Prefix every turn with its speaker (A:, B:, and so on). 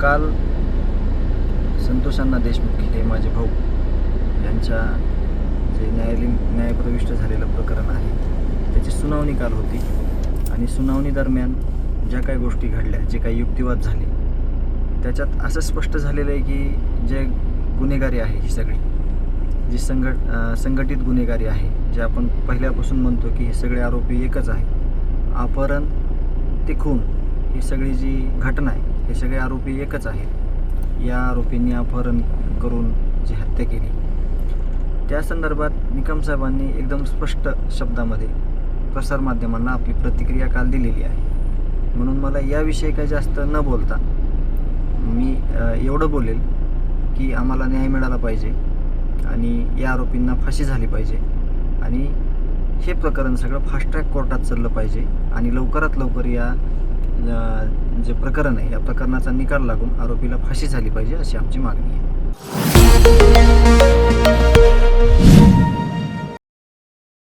A: काल संतोषांना देशमुख हे माझे भाऊ. यांच्या जे न्यायालयीन न्यायप्रविष्ट झालेलं प्रकरण आहे त्याची सुनावणी काल होती. आणि सुनावणी दरम्यान ज्या काही गोष्टी घडल्या जे काही युक्तिवाद झाले त्याच्यात असं स्पष्ट झालेलं आहे की जे गुन्हेगारी आहे ही सगळी जी संघट संघटित गुन्हेगारी आहे जे आपण पहिल्यापासून म्हणतो की हे सगळे आरोपी एकच आहे अपहरण ते खून. ही सगळी जी घटना आहे हे सगळे आरोपी एकच आहेत. या आरोपींनी अपहरण करून जी हत्या केली. त्या संदर्भात निकम साहेबांनी एकदम स्पष्ट शब्दामध्ये प्रसारमाध्यमांना आपली प्रतिक्रिया काल दिलेली आहे. म्हणून मला याविषयी काही जास्त न बोलता मी एवढं बोलेल की आम्हाला न्याय मिळाला पाहिजे आणि या आरोपींना फाशी झाली पाहिजे आणि हे प्रकरण सगळं फास्ट ट्रॅक कोर्टात चाललं पाहिजे आणि लवकरात लवकर या जे प्रकरण आहे या प्रकरणाचा निकाल लागून आरोपीला फाशी झाली पाहिजे अशी आमची मागणी आहे.